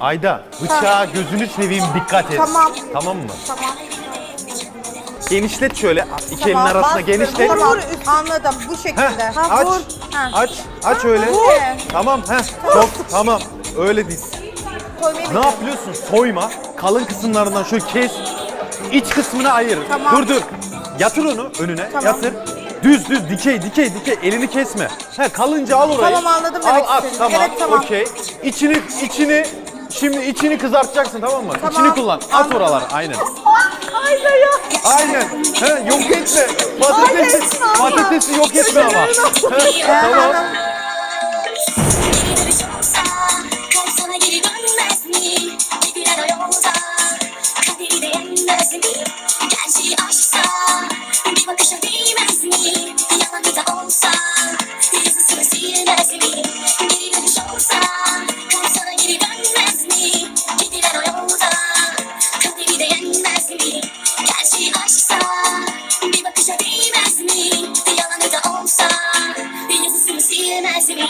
Ayda bıçağa gözünü seveyim dikkat et. Tamam. Tamam mı? Tamam. Genişlet şöyle. iki elin Tamam, arasına bastır. genişlet. Tamam, anladım. Bu şekilde. Heh, Ha, aç. vur. Ha. Aç. Aç öyle. vur. Tamam. Heh. Çok tamam. Öyle. Koymayı Ne yapıyorsun? Soyma. Kalın kısımlarından şöyle kes. İç kısmını ayır. Tamam. Dur dur. Yatır onu önüne. Tamam. Yatır. Düz düz dikey dikey dikey elini kesme. He kalınca al orayı. Tamam, anladım Al demek at istediğini. tamam. Evet, tamam. Okey. İçini içini Şimdi içini kızartacaksın tamam mı? Tamam. İçini kullan. At oralara. Aynen. Ayda ya. Aynen. He, yok etme. Patatesi, patatesi yok etme ama. He, tamam. Gerçi aşksa bir bakışa değmez mi? Yalanı da mi? Gerçeği bir bakışa değmez mi? Yalanı olsa yazısını silmez mi?